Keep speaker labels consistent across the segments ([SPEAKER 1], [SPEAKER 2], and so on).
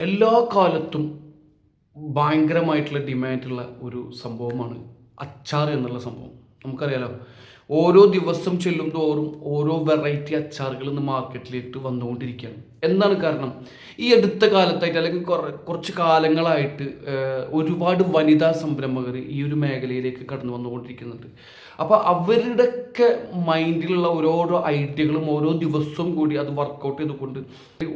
[SPEAKER 1] എല്ലാ കാലത്തും ഭയങ്കരമായിട്ടുള്ള ഡിമാൻഡുള്ള ഒരു സംഭവമാണ് അച്ചാർ എന്നുള്ള സംഭവം. നമുക്കറിയാലോ? ഓരോ ദിവസം ചെല്ലും തോറും ഓരോ വെറൈറ്റി അച്ചാറുകൾ ഇന്ന് മാർക്കറ്റിലേക്ക് വന്നുകൊണ്ടിരിക്കുകയാണ്. എന്താണ് കാരണം. ഈ അടുത്ത കാലത്തായിട്ട് അല്ലെങ്കിൽ കുറ- കുറച്ച് കാലങ്ങളായിട്ട് ഒരുപാട് വനിതാ സംരംഭകർ ഈ ഒരു മേഖലയിലേക്ക് കടന്നു വന്നുകൊണ്ടിരിക്കുന്നുണ്ട്. അപ്പോൾ അവരുടെയൊക്കെ മൈൻഡിലുള്ള ഓരോരോ ഐഡിയകളും ഓരോ ദിവസവും കൂടി അത് വർക്കൗട്ട് ചെയ്തുകൊണ്ട്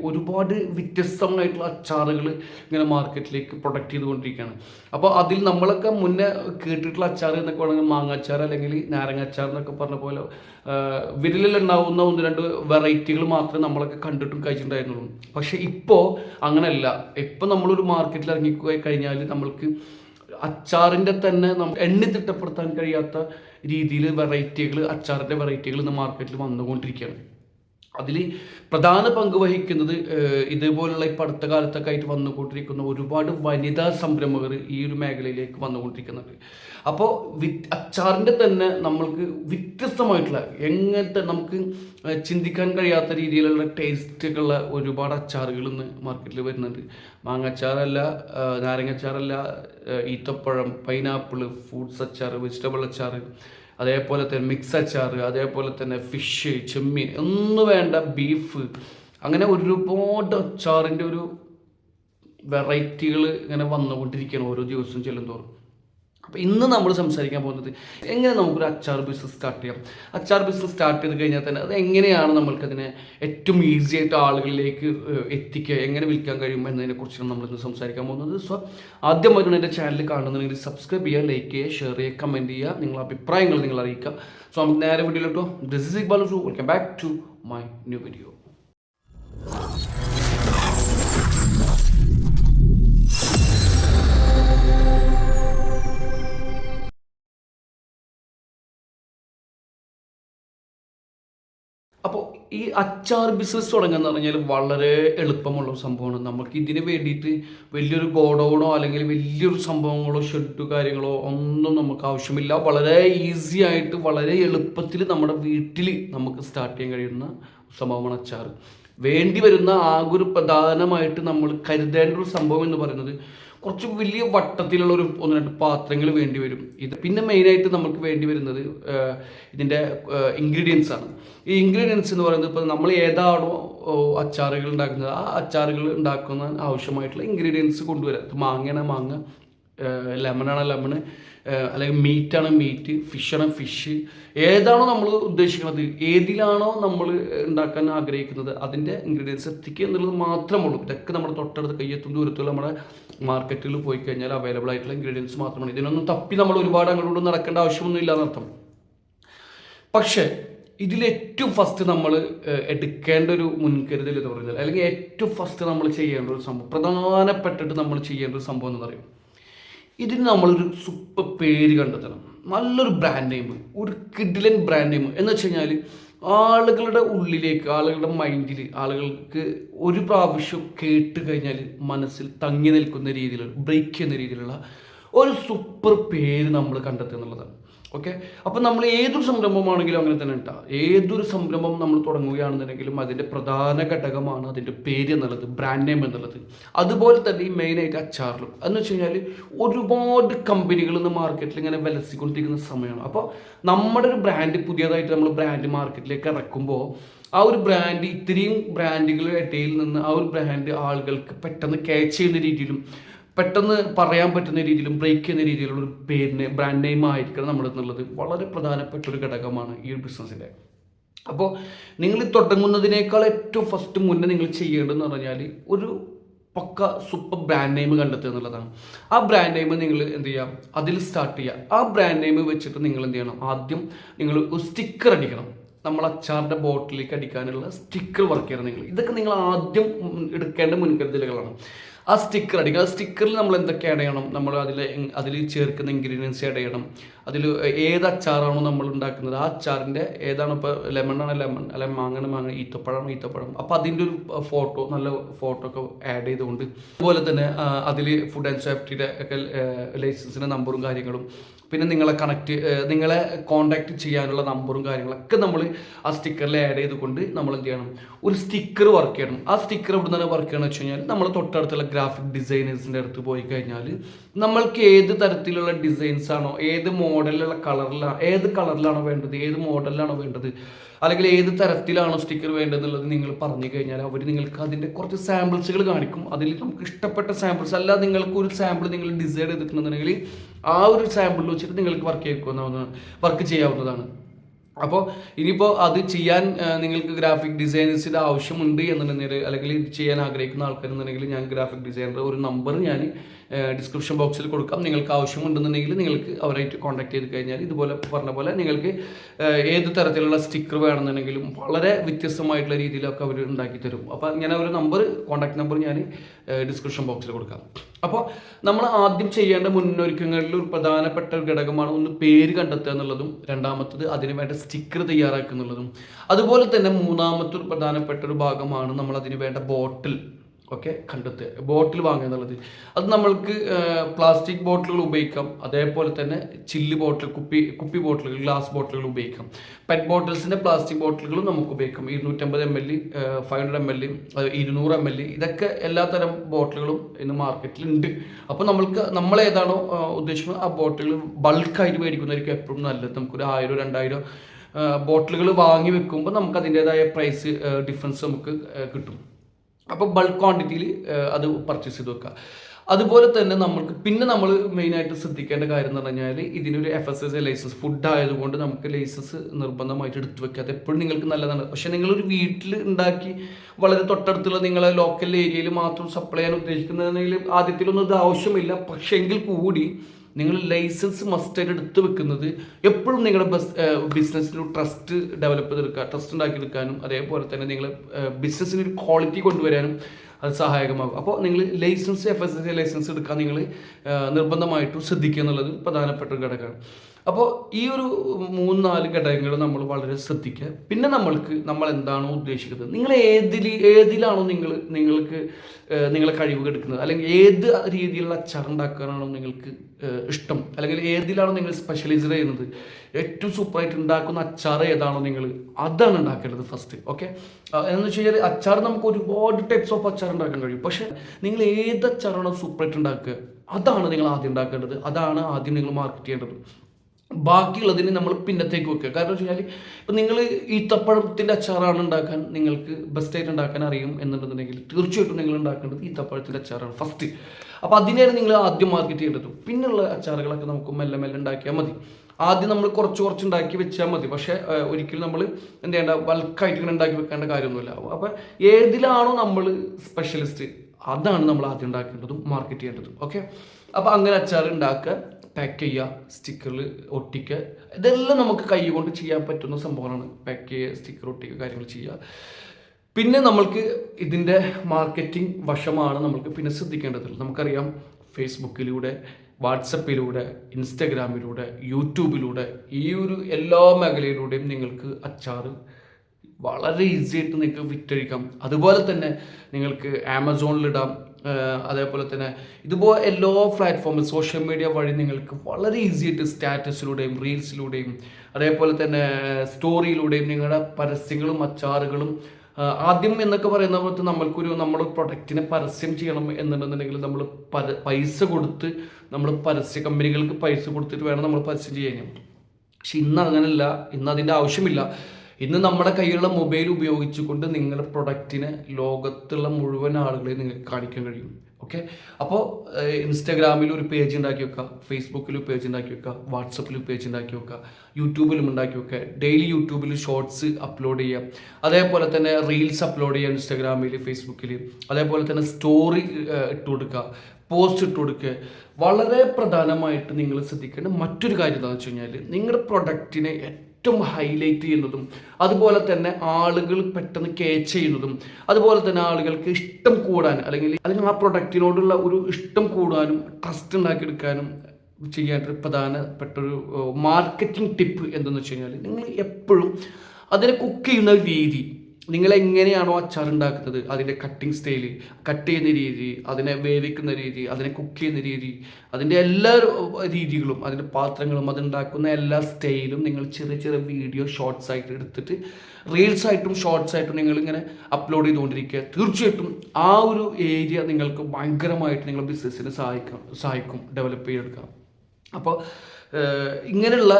[SPEAKER 1] ഒരുപാട് വ്യത്യസ്തമായിട്ടുള്ള അച്ചാറുകൾ ഇങ്ങനെ മാർക്കറ്റിലേക്ക് പ്രൊഡക്റ്റ് ചെയ്തുകൊണ്ടിരിക്കുകയാണ്. അപ്പോൾ അതിൽ നമ്മളൊക്കെ മുന്നേ കേട്ടിട്ടുള്ള അച്ചാർ എന്നൊക്കെ വേണമെങ്കിൽ മാങ്ങ അച്ചാർ അല്ലെങ്കിൽ നാരങ്ങ അച്ചാർ എന്നൊക്കെ പറഞ്ഞ പോലെ വിരലിലുണ്ടാവുന്ന ഒന്ന് രണ്ട് വെറൈറ്റികൾ മാത്രമേ നമ്മളൊക്കെ കണ്ടിട്ടും കഴിച്ചിട്ടുണ്ടായിരുന്നുള്ളൂ പക്ഷേ ഇപ്പോൾ അങ്ങനെയല്ല. ഇപ്പോൾ നമ്മളൊരു മാർക്കറ്റിൽ ഇറങ്ങി കഴിഞ്ഞാൽ നമ്മൾക്ക് അച്ചാറിന്റെ തന്നെ നമ്മൾ എണ്ണി തിട്ടപ്പെടുത്താൻ കഴിയാത്ത രീതിയിൽ വെറൈറ്റികൾ അച്ചാറിന്റെ വെറൈറ്റികൾ ഇന്ന് മാർക്കറ്റിൽ വന്നുകൊണ്ടിരിക്കുകയാണ്. അതിൽ പ്രധാന പങ്ക് വഹിക്കുന്നത് ഇതുപോലുള്ള ഇപ്പോൾ അടുത്ത കാലത്തൊക്കെ ആയിട്ട് വന്നുകൊണ്ടിരിക്കുന്ന ഒരുപാട് വനിതാ സംരംഭകർ ഈ ഒരു മേഖലയിലേക്ക് വന്നുകൊണ്ടിരിക്കുന്നുണ്ട്. അപ്പോൾ വി അച്ചാറിന്റെ തന്നെ നമ്മൾക്ക് വ്യത്യസ്തമായിട്ടുള്ള എങ്ങനത്തെ നമുക്ക് ചിന്തിക്കാൻ കഴിയാത്ത രീതിയിലുള്ള ടേസ്റ്റുകളുള്ള ഒരുപാട് അച്ചാറുകൾ ഇന്ന് മാർക്കറ്റിൽ വരുന്നുണ്ട്. മാങ്ങച്ചാറല്ല നാരങ്ങച്ചാറല്ല ഈത്തപ്പഴം പൈനാപ്പിൾ ഫ്രൂട്ട്സ് അച്ചാർ വെജിറ്റബിൾ അച്ചാർ അതേപോലെ തന്നെ മിക്സ് അച്ചാർ അതേപോലെ തന്നെ ഫിഷ് ചെമ്മീൻ ഒന്നും വേണ്ട ബീഫ് അങ്ങനെ ഒരുപാട് അച്ചാറിന്റെ ഒരു വെറൈറ്റികൾ ഇങ്ങനെ വന്നുകൊണ്ടിരിക്കുകയാണ് ഓരോ ദിവസവും ചെല്ലും തോറും അപ്പോൾ ഇന്ന് നമ്മൾ സംസാരിക്കാൻ പോകുന്നത് എങ്ങനെ നമുക്കൊരു അച്ചാർ ബിസിനസ് സ്റ്റാർട്ട് ചെയ്യാം? അച്ചാർ ബിസിനസ് സ്റ്റാർട്ട് ചെയ്ത് കഴിഞ്ഞാൽ തന്നെ അത് എങ്ങനെയാണ് നമ്മൾക്കതിനെ ഏറ്റവും ഈസി ആയിട്ട് ആളുകളിലേക്ക് എത്തിക്കുക എങ്ങനെ വിൽക്കാൻ കഴിയും എന്നതിനെ കുറിച്ചാണ് നമ്മളിന്ന് സംസാരിക്കാൻ പോകുന്നത്. സോ ആദ്യമായിട്ടാണ് എന്റെ ചാനൽ കാണുന്നുണ്ടെങ്കിൽ സബ്സ്ക്രൈബ് ചെയ്യുക ലൈക്ക് ചെയ്യുക ഷെയർ ചെയ്യുക കമന്റ് ചെയ്യുക നിങ്ങളുടെ അഭിപ്രായങ്ങൾ നിങ്ങൾ അറിയിക്കുക. സോ നമുക്ക് നേരെ വീഡിയോയിലോട്ടോ this is Iqbal welcome back to my new video അപ്പോൾ ഈ അച്ചാർ ബിസിനസ് തുടങ്ങുക പറഞ്ഞാൽ വളരെ എളുപ്പമുള്ള സംഭവമാണ്. നമുക്ക് ഇതിന് വേണ്ടിയിട്ട് വലിയൊരു ഗോഡൗണോ അല്ലെങ്കിൽ വലിയൊരു സംഭവങ്ങളോ ഷെഡ് കാര്യങ്ങളോ ഒന്നും നമുക്ക് ആവശ്യമില്ല. വളരെ ഈസി ആയിട്ട് വളരെ എളുപ്പത്തിൽ നമ്മുടെ വീട്ടിൽ നമുക്ക് സ്റ്റാർട്ട് ചെയ്യാൻ കഴിയുന്ന സംഭവമാണ് അച്ചാർ. വേണ്ടി വരുന്ന ആകൊരു പ്രധാനമായിട്ട് നമ്മൾ കരുതേണ്ട ഒരു സംഭവം എന്ന് പറയുന്നത് കുറച്ച് വലിയ വട്ടത്തിലുള്ള ഒരു ഒന്ന് രണ്ട് പാത്രങ്ങൾ വേണ്ടി വരും. ഇത് പിന്നെ മെയിനായിട്ട് നമുക്ക് വേണ്ടി വരുന്നത് ഇതിന്റെ ഇൻഗ്രീഡിയൻസ് ആണ്. ഈ ഇൻഗ്രീഡിയൻസ് എന്ന് പറയുന്നത് ഇപ്പോൾ നമ്മൾ ഏതാണോ അച്ചാറുകൾ ഉണ്ടാക്കുന്നത് ആ അച്ചാറുകൾ ഉണ്ടാക്കുന്ന ആവശ്യമായിട്ടുള്ള ഇൻഗ്രീഡിയൻസ് കൊണ്ടുവരാം. മാങ്ങയാണ് മാങ്ങ ലെമണാണ് ലെമണ് അല്ലെങ്കിൽ മീറ്റാണ് മീറ്റ് ഫിഷാണ് ഫിഷ് ഏതാണോ നമ്മൾ ഉദ്ദേശിക്കുന്നത് ഏതിലാണോ നമ്മൾ ഉണ്ടാക്കാൻ ആഗ്രഹിക്കുന്നത് അതിന്റെ ഇൻഗ്രീഡിയൻസ് എത്തിക്കുക എന്നുള്ളത് മാത്രമേ ഉള്ളൂ. ഇതൊക്കെ നമ്മുടെ തൊട്ടടുത്ത് കയ്യെത്തും ദൂരത്തുള്ള നമ്മുടെ മാർക്കറ്റിൽ പോയി കഴിഞ്ഞാൽ അവൈലബിൾ ആയിട്ടുള്ള ഇൻഗ്രീഡിയൻസ് മാത്രമാണ്. ഇതിനൊന്നും തപ്പി നമ്മൾ ഒരുപാട് അങ്ങോട്ട് നടക്കേണ്ട ആവശ്യമൊന്നും ഇല്ല എന്നർത്ഥം. പക്ഷേ ഇതിൽ ഏറ്റവും ഫസ്റ്റ് നമ്മൾ എടുക്കേണ്ട ഒരു മുൻകരുതൽ എന്ന് പറഞ്ഞാൽ അല്ലെങ്കിൽ ഏറ്റവും ഫസ്റ്റ് നമ്മൾ ചെയ്യേണ്ട ഒരു സംഭവം പ്രധാനപ്പെട്ടിട്ട് നമ്മൾ ചെയ്യേണ്ട ഒരു സംഭവം എന്ന് പറയും. ഇതിന് നമ്മളൊരു സൂപ്പർ പേര് കണ്ടെത്തണം. നല്ലൊരു ബ്രാൻഡ് നെയിം ഒരു കിഡിലൻ ബ്രാൻഡ് നെയിം എന്ന് വെച്ച് കഴിഞ്ഞാൽ ആളുകളുടെ ഉള്ളിലേക്ക് ആളുകളുടെ മൈൻഡിൽ ആളുകൾക്ക് ഒരു പ്രാവശ്യം കേട്ട് കഴിഞ്ഞാൽ മനസ്സിൽ തങ്ങി നിൽക്കുന്ന രീതിയിലുള്ള ബ്രേക്ക് ചെയ്യുന്ന രീതിയിലുള്ള ഒരു സൂപ്പർ പേര് നമ്മൾ കണ്ടെത്തുക എന്നുള്ളതാണ്. ഓക്കെ അപ്പം നമ്മൾ ഏതൊരു സംരംഭമാണെങ്കിലും അങ്ങനെ തന്നെ ഉണ്ടാ ഏതൊരു സംരംഭം നമ്മൾ തുടങ്ങുകയാണെന്നുണ്ടെങ്കിലും അതിന്റെ പ്രധാന ഘടകമാണ് അതിന്റെ പേര് എന്നുള്ളത് ബ്രാൻഡ് നെയിം എന്നുള്ളത്. അതുപോലെ തന്നെ ഈ മെയിനായിട്ട് അച്ചാറിലും. എന്ന് വെച്ച് കഴിഞ്ഞാൽ ഒരുപാട് കമ്പനികൾ ഇന്ന് മാർക്കറ്റിൽ ഇങ്ങനെ വിലസിക്കൊണ്ടിരിക്കുന്ന സമയമാണ്. അപ്പോൾ നമ്മുടെ ഒരു ബ്രാൻഡ് പുതിയതായിട്ട് നമ്മൾ ബ്രാൻഡ് മാർക്കറ്റിലേക്ക് ഇറക്കുമ്പോൾ ആ ഒരു ബ്രാൻഡ് ഇത്രയും ബ്രാൻഡുകളുടെ ഇടയിൽ നിന്ന് ആ ഒരു ബ്രാൻഡ് ആളുകൾക്ക് പെട്ടെന്ന് ക്യാച്ച് ചെയ്യുന്ന രീതിയിലും പെട്ടെന്ന് പറയാൻ പറ്റുന്ന രീതിയിലും ബ്രേക്ക് ചെയ്യുന്ന രീതിയിലുള്ള ഒരു പേരിന് ബ്രാൻഡ് നെയിം ആയിരിക്കണം നമ്മൾ എന്നുള്ളത് വളരെ പ്രധാനപ്പെട്ട ഒരു ഘടകമാണ് ഈ ഒരു ബിസിനസ്സിന്റെ അപ്പോൾ നിങ്ങൾ തുടങ്ങുന്നതിനേക്കാൾ ഏറ്റവും ഫസ്റ്റ് മുന്നേ നിങ്ങൾ ചെയ്യേണ്ടതെന്ന് പറഞ്ഞാൽ ഒരു പക്ക സൂപ്പർ ബ്രാൻഡ് നെയിം കണ്ടെത്തുക എന്നുള്ളതാണ്. ആ ബ്രാൻഡ് നെയിം നിങ്ങൾ എന്ത് ചെയ്യുക? അതിൽ സ്റ്റാർട്ട് ചെയ്യുക. ആ ബ്രാൻഡ് നെയിം വെച്ചിട്ട് നിങ്ങൾ എന്ത് ചെയ്യണം? ആദ്യം നിങ്ങൾ ഒരു സ്റ്റിക്കർ അടിക്കണം. നമ്മൾ അച്ചാറിന്റെ ബോട്ടിലേക്ക് അടിക്കാനുള്ള സ്റ്റിക്കർ വർക്ക് ചെയ്യണം നിങ്ങൾ. ഇതൊക്കെ നിങ്ങൾ ആദ്യം എടുക്കേണ്ട മുൻകരുതലുകളാണ്. ആ സ്റ്റിക്കർ അടിക്കുക. ആ സ്റ്റിക്കറിൽ നമ്മൾ എന്തൊക്കെ ആഡ് ചെയ്യണം? നമ്മൾ അതിൽ അതിൽ ചേർക്കുന്ന ഇൻഗ്രീഡിയൻസ് ആഡ് ചെയ്യണം. അതിൽ ഏത് അച്ചാറാണോ നമ്മൾ ഉണ്ടാക്കുന്നത്? ആ അച്ചാറിന്റെ ഏതാണ് ഇപ്പോൾ ലെമണാണ് ലെമൺ അല്ലെങ്കിൽ മാങ്ങാണ് മാങ്ങ ഈത്തപ്പഴമാണ് ഈത്തപ്പഴം. അപ്പോൾ അതിന്റെ ഒരു ഫോട്ടോ നല്ല ഫോട്ടോ ഒക്കെ ആഡ് ചെയ്തുകൊണ്ട് അതുപോലെ തന്നെ അതിൽ ഫുഡ് ആൻഡ് സേഫ്റ്റിയുടെ ഒക്കെ ലൈസൻസിന്റെ നമ്പറും കാര്യങ്ങളും പിന്നെ നിങ്ങളെ കണക്ട് നിങ്ങളെ കോണ്ടാക്ട് ചെയ്യാനുള്ള നമ്പറും കാര്യങ്ങളൊക്കെ നമ്മൾ ആ സ്റ്റിക്കറിൽ ആഡ് ചെയ്തുകൊണ്ട് നമ്മൾ എന്ത് ചെയ്യണം? ഒരു സ്റ്റിക്കർ വർക്ക് ചെയ്യണം. ആ സ്റ്റിക്കർ ഇവിടെ നിന്ന് വർക്ക് ചെയ്യണമെന്ന് വെച്ച് കഴിഞ്ഞാൽ നമ്മൾ തൊട്ടടുത്തുള്ള ഗ്രാഫിക് ഡിസൈനേഴ്സിന്റെ അടുത്ത് പോയി കഴിഞ്ഞാൽ നമ്മൾക്ക് ഏത് തരത്തിലുള്ള ഡിസൈൻസ് ആണോ ഏത് മോഡലിലുള്ള കളറിലാണ് ഏത് കളറിലാണോ വേണ്ടത് ഏത് മോഡലിലാണോ വേണ്ടത് അല്ലെങ്കിൽ ഏത് തരത്തിലാണ് സ്റ്റിക്കർ വേണ്ടതെന്നുള്ളത് നിങ്ങൾ പറഞ്ഞു കഴിഞ്ഞാൽ അവർ നിങ്ങൾക്ക് അതിന്റെ കുറച്ച് സാമ്പിൾസുകൾ കാണിക്കും. അതിൽ നമുക്ക് ഇഷ്ടപ്പെട്ട സാമ്പിൾസ് അല്ല നിങ്ങൾക്ക് ഒരു സാമ്പിൾ നിങ്ങൾ ഡിസൈഡ് ചെയ്തിട്ടുണ്ടെന്നുണ്ടെങ്കിൽ ആ ഒരു സാമ്പിളിൽ വെച്ചിട്ട് നിങ്ങൾക്ക് വർക്ക് ചെയ്യാവുന്നതാണ് വർക്ക് ചെയ്യാവുന്നതാണ്. അപ്പോൾ ഇനിയിപ്പോൾ അത് ചെയ്യാൻ നിങ്ങൾക്ക് ഗ്രാഫിക് ഡിസൈനേഴ്സിന്റെ ആവശ്യമുണ്ട് എന്നുണ്ടെങ്കിൽ അല്ലെങ്കിൽ ഇത് ചെയ്യാൻ ആഗ്രഹിക്കുന്ന ആൾക്കാരെന്നുണ്ടെങ്കിൽ ഞാൻ ഗ്രാഫിക് ഡിസൈനറുടെ ഒരു നമ്പർ ഞാൻ ഡിസ്ക്രിപ്ഷൻ ബോക്സിൽ കൊടുക്കാം. നിങ്ങൾക്ക് ആവശ്യമുണ്ടെന്നുണ്ടെങ്കിൽ നിങ്ങൾക്ക് അവരായിട്ട് കോൺടാക്ട് ചെയ്ത് കഴിഞ്ഞാൽ ഇതുപോലെ പറഞ്ഞ പോലെ നിങ്ങൾക്ക് ഏത് തരത്തിലുള്ള സ്റ്റിക്കർ വേണമെന്നുണ്ടെങ്കിലും വളരെ വ്യത്യസ്തമായിട്ടുള്ള രീതിയിലൊക്കെ അവർ ഉണ്ടാക്കി തരും. അപ്പോൾ ഞാൻ ഒരു നമ്പർ കോൺടാക്ട് നമ്പർ ഞാൻ ഡിസ്ക്രിപ്ഷൻ ബോക്സിൽ കൊടുക്കാം. അപ്പോൾ നമ്മൾ ആദ്യം ചെയ്യേണ്ട മുന്നൊരുക്കങ്ങളിൽ ഒരു പ്രധാനപ്പെട്ട ഒരു ഘടകമാണ് ഒന്ന് പേര് കണ്ടെത്തുക എന്നുള്ളതും രണ്ടാമത്തത് അതിന് വേണ്ട സ്റ്റിക്കർ തയ്യാറാക്കുക എന്നുള്ളതും. അതുപോലെ തന്നെ മൂന്നാമത്തെ ഒരു പ്രധാനപ്പെട്ട ഒരു ഭാഗമാണ് നമ്മൾ അതിന് വേണ്ട ബോട്ടിൽ ഒക്കെ കണ്ടെത്തുക. ബോട്ടിൽ വാങ്ങുക എന്നുള്ളത്. അത് നമ്മൾക്ക് പ്ലാസ്റ്റിക് ബോട്ടിലുകൾ ഉപയോഗിക്കാം. അതേപോലെ തന്നെ ചില്ല് ബോട്ടിൽ കുപ്പി കുപ്പി ബോട്ടിലുകൾ ഗ്ലാസ് ബോട്ടിലുകൾ ഉപയോഗിക്കാം. പെറ്റ് ബോട്ടിൽസിന്റെ പ്ലാസ്റ്റിക് ബോട്ടിലുകളും നമുക്ക് ഉപയോഗിക്കാം. ഇരുന്നൂറ്റമ്പത് M L five hundred M L ഇരുന്നൂറ് എം എൽ ഇതൊക്കെ എല്ലാ തരം ബോട്ടിലുകളും ഇന്ന് മാർക്കറ്റിലുണ്ട്. അപ്പോൾ നമ്മൾക്ക് നമ്മൾ ഏതാണോ ഉദ്ദേശിക്കുന്നത് ആ ബോട്ടിലുകൾ ബൾക്കായിട്ട് മേടിക്കുന്നതായിരിക്കും എപ്പോഴും നല്ലത്. നമുക്കൊരു ആയിരം രണ്ടായിരം ബോട്ടിലുകൾ വാങ്ങി വെക്കുമ്പോൾ നമുക്ക് അതിന്റെതായ പ്രൈസ് ഡിഫറൻസ് നമുക്ക് കിട്ടും. അപ്പോൾ ബൾക്ക് ക്വാണ്ടിറ്റിയിൽ അത് പർച്ചേസ് ചെയ്ത് വെക്കുക അതുപോലെ തന്നെ നമുക്ക് പിന്നെ നമ്മൾ മെയിനായിട്ട് ശ്രദ്ധിക്കേണ്ട കാര്യം എന്ന് പറഞ്ഞാൽ ഇതിനൊരു F S S license food ആയതുകൊണ്ട് നമുക്ക് ലൈസൻസ് നിർബന്ധമായിട്ട് എടുത്തു വെക്കാതെ എപ്പോഴും നിങ്ങൾക്ക് നല്ലതാണ്. പക്ഷേ നിങ്ങളൊരു വീട്ടിൽ ഉണ്ടാക്കി വളരെ തൊട്ടടുത്തുള്ള നിങ്ങളെ ലോക്കൽ ഏരിയയിൽ മാത്രം സപ്ലൈ ചെയ്യാൻ ഉദ്ദേശിക്കുന്നതെങ്കിൽ ആദ്യത്തിലൊന്നും ഇത് ആവശ്യമില്ല. പക്ഷേ എങ്കിൽ കൂടി നിങ്ങൾ ലൈസൻസ് മസ്റ്റായിട്ട് എടുത്തു വെക്കുന്നത് എപ്പോഴും നിങ്ങളുടെ ബസ് ബിസിനസ്സിന് ട്രസ്റ്റ് ഡെവലപ്പ് ചെയ്തെടുക്കുക ട്രസ്റ്റ് ഉണ്ടാക്കിയെടുക്കാനും അതേപോലെ തന്നെ നിങ്ങൾ ബിസിനസ്സിന് ഒരു ക്വാളിറ്റി കൊണ്ടുവരാനും അത് സഹായകമാകും. അപ്പോൾ നിങ്ങൾ license F S S license എടുക്കാൻ നിങ്ങൾ നിർബന്ധമായിട്ടും ശ്രദ്ധിക്കുക എന്നുള്ളത് പ്രധാനപ്പെട്ട ഒരു ഘടകമാണ്. അപ്പോൾ ഈ ഒരു മൂന്ന് നാല് ഘടകങ്ങൾ നമ്മൾ വളരെ ശ്രദ്ധിക്കുക. പിന്നെ നമ്മൾക്ക് നമ്മൾ എന്താണോ ഉദ്ദേശിക്കുന്നത്? നിങ്ങൾ ഏതിൽ ഏതിലാണോ നിങ്ങൾ നിങ്ങൾക്ക് നിങ്ങളെ കഴിവ് എടുക്കുന്നത് അല്ലെങ്കിൽ ഏത് രീതിയിലുള്ള അച്ചാർ ഉണ്ടാക്കാനാണോ നിങ്ങൾക്ക് ഇഷ്ടം. അല്ലെങ്കിൽ ഏതിലാണോ നിങ്ങൾ സ്പെഷ്യലൈസ് ചെയ്യുന്നത്? ഏറ്റവും സൂപ്പറായിട്ട് ഉണ്ടാക്കുന്ന അച്ചാർ ഏതാണോ നിങ്ങൾ? അതാണ് ഉണ്ടാക്കേണ്ടത് ഫസ്റ്റ് ഓക്കെ എന്ന് വെച്ച് കഴിഞ്ഞാൽ അച്ചാർ നമുക്ക് ഒരുപാട് ടൈപ്സ് ഓഫ് അച്ചാർ ഉണ്ടാക്കാൻ കഴിയും. പക്ഷേ നിങ്ങൾ ഏത് അച്ചാറാണോ സൂപ്പറായിട്ട് ഉണ്ടാക്കുക അതാണ് നിങ്ങൾ ആദ്യം ഉണ്ടാക്കേണ്ടത്. അതാണ് ആദ്യം നിങ്ങൾ മാർക്കറ്റ് ചെയ്യേണ്ടത്. ബാക്കിയുള്ളതിന് നമ്മൾ പിന്നത്തേക്ക് വെക്കുക. കാരണം വെച്ച് കഴിഞ്ഞാൽ ഇപ്പം നിങ്ങൾ ഈത്തപ്പഴത്തിന്റെ അച്ചാറാണ് ഉണ്ടാക്കാൻ നിങ്ങൾക്ക് ബെസ്റ്റായിട്ട് ഉണ്ടാക്കാൻ അറിയും എന്നുണ്ടെന്നുണ്ടെങ്കിൽ തീർച്ചയായിട്ടും നിങ്ങൾ ഉണ്ടാക്കേണ്ടത് ഈത്തപ്പഴത്തിന്റെ അച്ചാറാണ്. ഫസ്റ്റ് അപ്പോൾ അതിനെയാണ് നിങ്ങൾ ആദ്യം മാർക്കറ്റ് ചെയ്യേണ്ടത്. പിന്നുള്ള അച്ചാറുകളൊക്കെ നമുക്ക് മെല്ലെ മെല്ലെ ഉണ്ടാക്കിയാൽ മതി. ആദ്യം നമ്മൾ കുറച്ച് കുറച്ച് ഉണ്ടാക്കി വെച്ചാൽ മതി. പക്ഷേ ഒരിക്കലും നമ്മൾ എന്ത് ചെയ്യേണ്ട ബൾക്കായിട്ട് ഇങ്ങനെ ഉണ്ടാക്കി വെക്കേണ്ട കാര്യമൊന്നുമില്ല. അപ്പോൾ ഏതിലാണോ നമ്മൾ സ്പെഷ്യലിസ്റ്റ് അതാണ് നമ്മൾ ആദ്യം ഉണ്ടാക്കേണ്ടതും മാർക്കറ്റ് ചെയ്യേണ്ടതും. ഓക്കെ അപ്പോൾ അങ്ങനെ അച്ചാർ ഉണ്ടാക്കുക പാക്ക് ചെയ്യുക സ്റ്റിക്കറിൽ ഒട്ടിക്കുക. ഇതെല്ലാം നമുക്ക് കൈ കൊണ്ട് ചെയ്യാൻ പറ്റുന്ന സംഭവമാണ് പാക്ക് ചെയ്യുക സ്റ്റിക്കർ ഒട്ടിക്കുക കാര്യങ്ങൾ ചെയ്യുക. പിന്നെ നമ്മൾക്ക് ഇതിന്റെ മാർക്കറ്റിംഗ് വശമാണ് നമ്മൾക്ക് പിന്നെ ശ്രദ്ധിക്കേണ്ടത്. നമുക്കറിയാം ഫേസ്ബുക്കിലൂടെ വാട്സപ്പിലൂടെ ഇൻസ്റ്റഗ്രാമിലൂടെ യൂട്യൂബിലൂടെ ഈ ഒരു എല്ലാ മേഖലയിലൂടെയും നിങ്ങൾക്ക് അച്ചാർ വളരെ ഈസി ആയിട്ട് നിങ്ങൾക്ക് വിറ്റഴിക്കാം. അതുപോലെ തന്നെ നിങ്ങൾക്ക് ആമസോണിലിടാം അതേപോലെ തന്നെ ഇതുപോലെ എല്ലാ പ്ലാറ്റ്ഫോമിൽ സോഷ്യൽ മീഡിയ വഴി നിങ്ങൾക്ക് വളരെ ഈസി ആയിട്ട് സ്റ്റാറ്റസിലൂടെയും റീൽസിലൂടെയും അതേപോലെ തന്നെ സ്റ്റോറിയിലൂടെയും നിങ്ങളുടെ പരസ്യങ്ങളും അച്ചാറുകളും ആദ്യം എന്നൊക്കെ പറയുന്ന പോലത്തെ നമ്മൾക്കൊരു നമ്മുടെ പ്രൊഡക്റ്റിനെ പരസ്യം ചെയ്യണം എന്നുണ്ടെന്നുണ്ടെങ്കിൽ നമ്മൾ പൈസ കൊടുത്ത് നമ്മൾ പരസ്യ കമ്പനികൾക്ക് പൈസ കൊടുത്തിട്ട് വേണം നമ്മൾ പരസ്യം ചെയ്യാൻ. പക്ഷെ ഇന്ന് അങ്ങനെയല്ല ഇന്ന് അതിന്റെ ആവശ്യമില്ല. ഇന്ന് നമ്മുടെ കയ്യിലുള്ള മൊബൈൽ ഉപയോഗിച്ചുകൊണ്ട് നിങ്ങളുടെ പ്രൊഡക്റ്റിനെ ലോകത്തുള്ള മുഴുവൻ ആളുകളെയും നിങ്ങൾക്ക് കാണിക്കാൻ കഴിയും. ഓക്കെ അപ്പോൾ ഇൻസ്റ്റാഗ്രാമിൽ ഒരു പേജ് ഉണ്ടാക്കി വെക്കുക ഫേസ്ബുക്കിൽ പേജ് ഉണ്ടാക്കി വെക്കുക വാട്സപ്പിൽ പേജ് ഉണ്ടാക്കി വെക്കുക യൂട്യൂബിലും ഉണ്ടാക്കി വെക്കുക ഡെയിലി യൂട്യൂബിൽ ഷോർട്സ് അപ്ലോഡ് ചെയ്യുക. അതേപോലെ തന്നെ റീൽസ് അപ്ലോഡ് ചെയ്യുക ഇൻസ്റ്റാഗ്രാമിൽ ഫേസ്ബുക്കിൽ അതേപോലെ തന്നെ സ്റ്റോറി ഇട്ട് കൊടുക്കുക പോസ്റ്റ് ഇട്ട് കൊടുക്കുക. വളരെ പ്രധാനമായിട്ട് നിങ്ങൾ ശ്രദ്ധിക്കേണ്ട മറ്റൊരു കാര്യം എന്താണെന്ന് വെച്ച് കഴിഞ്ഞാൽ നിങ്ങളുടെ പ്രൊഡക്റ്റിനെ ഏറ്റവും ഹൈലൈറ്റ് ചെയ്യുന്നതും അതുപോലെ തന്നെ ആളുകൾ പെട്ടെന്ന് കേച്ച് ചെയ്യുന്നതും അതുപോലെ തന്നെ ആളുകൾക്ക് ഇഷ്ടം കൂടാൻ അല്ലെങ്കിൽ അല്ലെങ്കിൽ ആ പ്രൊഡക്റ്റിനോടുള്ള ഒരു ഇഷ്ടം കൂടാനും ട്രസ്റ്റ് ഉണ്ടാക്കിയെടുക്കാനും ചെയ്യാനൊരു പ്രധാനപ്പെട്ടൊരു മാർക്കറ്റിംഗ് ടിപ്പ് എന്തെന്ന് വെച്ച് കഴിഞ്ഞാൽ നിങ്ങൾ എപ്പോഴും അതിനെ കുക്ക് ചെയ്യുന്ന രീതി നിങ്ങൾ എങ്ങനെയാണോ അച്ചാർ ഉണ്ടാക്കുന്നത് അതിന്റെ കട്ടിങ് സ്റ്റൈൽ കട്ട് ചെയ്യുന്ന രീതി അതിനെ വേവിക്കുന്ന രീതി അതിനെ കുക്ക് ചെയ്യുന്ന രീതി അതിന്റെ എല്ലാ രീതികളും അതിന്റെ പാത്രങ്ങളും അതുണ്ടാക്കുന്ന എല്ലാ സ്റ്റൈലും നിങ്ങൾ ചെറിയ ചെറിയ വീഡിയോ ഷോർട്സ് ആയിട്ട് എടുത്തിട്ട് റീൽസ് ആയിട്ടും ഷോർട്സ് ആയിട്ടും നിങ്ങൾ ഇങ്ങനെ അപ്ലോഡ് ചെയ്തുകൊണ്ടിരിക്കുക. തീർച്ചയായിട്ടും ആ ഒരു ഏരിയ നിങ്ങൾക്ക് ഭയങ്കരമായിട്ട് നിങ്ങളുടെ ബിസിനസ്സിനെ സഹായിക്കാം സഹായിക്കും ഡെവലപ്പ് ചെയ്തെടുക്കാം. അപ്പോൾ ഇങ്ങനെയുള്ള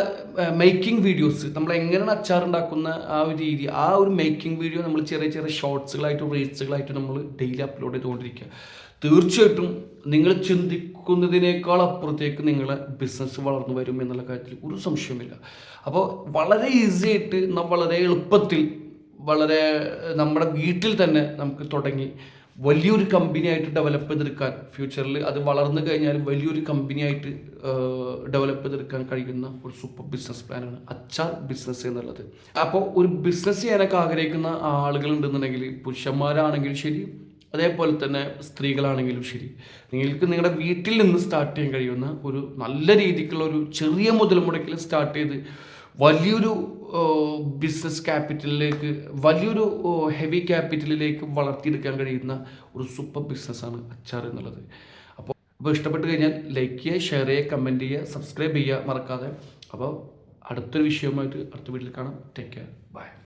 [SPEAKER 1] മേക്കിംഗ് വീഡിയോസ് നമ്മൾ എങ്ങനെയാണ് അച്ചാർ ഉണ്ടാക്കുന്ന ആ ഒരു രീതി ആ ഒരു മേക്കിംഗ് വീഡിയോ നമ്മൾ ചെറിയ ചെറിയ ഷോർട്സുകളായിട്ടും റീൽസുകളായിട്ടും നമ്മൾ ഡെയിലി അപ്ലോഡ് ചെയ്തുകൊണ്ടിരിക്കുക. തീർച്ചയായിട്ടും നിങ്ങൾ ചിന്തിക്കുന്നതിനേക്കാൾ അപ്പുറത്തേക്ക് നിങ്ങളെ ബിസിനസ് വളർന്നു വരും എന്നുള്ള കാര്യത്തിൽ ഒരു സംശയമില്ല അപ്പോൾ വളരെ ഈസി ആയിട്ട് വളരെ എളുപ്പത്തിൽ വളരെ നമ്മുടെ വീട്ടിൽ തന്നെ നമുക്ക് തുടങ്ങി വലിയൊരു കമ്പനിയായിട്ട് ഡെവലപ്പ് ചെയ്തെടുക്കാൻ ഫ്യൂച്ചറിൽ അത് വളർന്നു കഴിഞ്ഞാൽ വലിയൊരു കമ്പനിയായിട്ട് ഡെവലപ്പ് ചെയ്തെടുക്കാൻ കഴിയുന്ന ഒരു സൂപ്പർ ബിസിനസ് പ്ലാനാണ് അച്ചാർ ബിസിനസ് എന്നുള്ളത്. അപ്പോൾ ഒരു ബിസിനസ് ചെയ്യാനൊക്കെ ആഗ്രഹിക്കുന്ന ആളുകളുണ്ടെന്നുണ്ടെങ്കിൽ പുരുഷന്മാരാണെങ്കിലും ശരി അതേപോലെ തന്നെ സ്ത്രീകളാണെങ്കിലും ശരി നിങ്ങൾക്ക് നിങ്ങളുടെ വീട്ടിൽ നിന്ന് സ്റ്റാർട്ട് ചെയ്യാൻ കഴിയുന്ന ഒരു നല്ല രീതിക്കുള്ള ഒരു ചെറിയ മുതൽ മുടക്കിൽ സ്റ്റാർട്ട് ചെയ്ത് വലിയൊരു ബിസിനസ് ക്യാപിറ്റലിലേക്ക് വലിയൊരു ഹെവി ക്യാപിറ്റലിലേക്ക് വളർത്തിയെടുക്കാൻ കഴിയുന്ന ഒരു സൂപ്പർ ബിസിനസ്സാണ് അച്ചാർ എന്നുള്ളത്. അപ്പോൾ അപ്പോൾ ഇഷ്ടപ്പെട്ട് കഴിഞ്ഞാൽ ലൈക്ക് ചെയ്യുക ഷെയർ ചെയ്യുക കമന്റ് ചെയ്യുക സബ്സ്ക്രൈബ് ചെയ്യുക മറക്കാതെ. അപ്പോൾ അടുത്തൊരു വിഷയവുമായിട്ട് അടുത്ത വീട്ടിൽ കാണാം. Take care bye